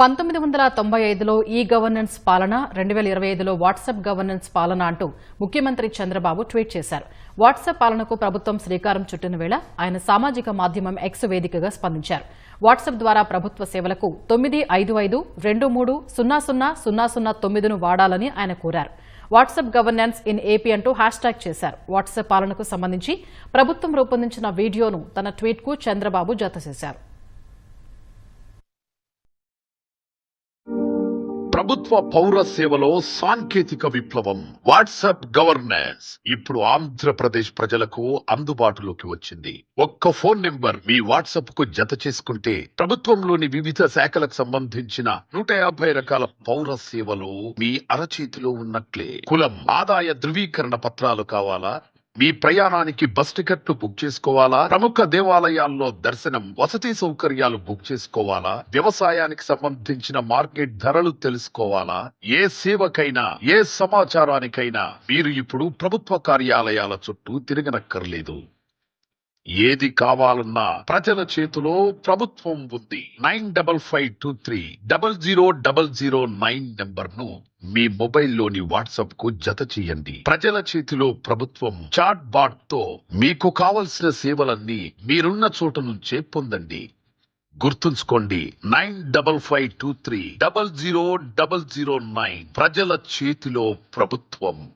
పంతొమ్మిది వందల తొంభై ఐదులో ఈ గవర్నెన్స్ పాలన రెండు వేల ఇరవై ఐదులో వాట్సాప్ గవర్నెన్స్ పాలన అంటూ ముఖ్యమంత్రి చంద్రబాబు ట్వీట్ చేశారు. వాట్సాప్ పాలనకు ప్రభుత్వం శ్రీకారం చుట్టిన వేళ ఆయన సామాజిక మాధ్యమం ఎక్స్ వేదికగా స్పందించారు. వాట్సాప్ ద్వారా ప్రభుత్వ సేవలకు తొమ్మిది ఐదు ఐదు రెండు మూడు సున్నా సున్నా సున్నా సున్నా తొమ్మిదిను వాడాలని ఆయన కోరారు. వాట్సాప్ గవర్నెన్స్ ఇన్ ఏపీ అంటూ హ్యాష్ ట్యాగ్ చేశారు. వాట్సాప్ పాలనకు సంబంధించి ప్రభుత్వం రూపొందించిన వీడియోను తన ట్వీట్కు చంద్రబాబు జతచేశారు. ప్రభుత్వ పౌర సేవలో సాంకేతిక విప్లవం వాట్సాప్ గవర్నెన్స్ ఇప్పుడు ఆంధ్రప్రదేశ్ ప్రజలకు అందుబాటులోకి వచ్చింది. ఒక్క ఫోన్ నెంబర్ మీ వాట్సాప్కు జత చేసుకుంటే ప్రభుత్వంలోని వివిధ శాఖలకు సంబంధించిన నూట యాభై రకాల పౌర సేవలు మీ అరచేతిలో ఉన్నట్లే. కులం ఆదాయ ధృవీకరణ పత్రాలు కావాలా? మీ ప్రయాణానికి బస్ టికెట్లు బుక్ చేసుకోవాలా? ప్రముఖ దేవాలయాల్లో దర్శనం వసతి సౌకర్యాలు బుక్ చేసుకోవాలా? వ్యవసాయానికి సంబంధించిన మార్కెట్ ధరలు తెలుసుకోవాలా? ఏ సేవకైనా ఏ సమాచారానికైనా మీరు ఇప్పుడు ప్రభుత్వ కార్యాలయాల చుట్టూ తిరగనక్కర్లేదు. ఏది కావాలన్నా ప్రజల చేతిలో ప్రభుత్వం ఉంది. Nine double five two three double zero double zero nine నెంబర్ను మీ మొబైల్లోని వాట్సాప్కు జత చేయండి. ప్రజల చేతిలో ప్రభుత్వం చాట్ బాట్తో మీకు కావలసిన సేవలన్నీ మీరున్న చోట నుంచే పొందండి. గుర్తుంచుకోండి nine double five two three double zero double zero nine ప్రజల చేతిలో ప్రభుత్వం.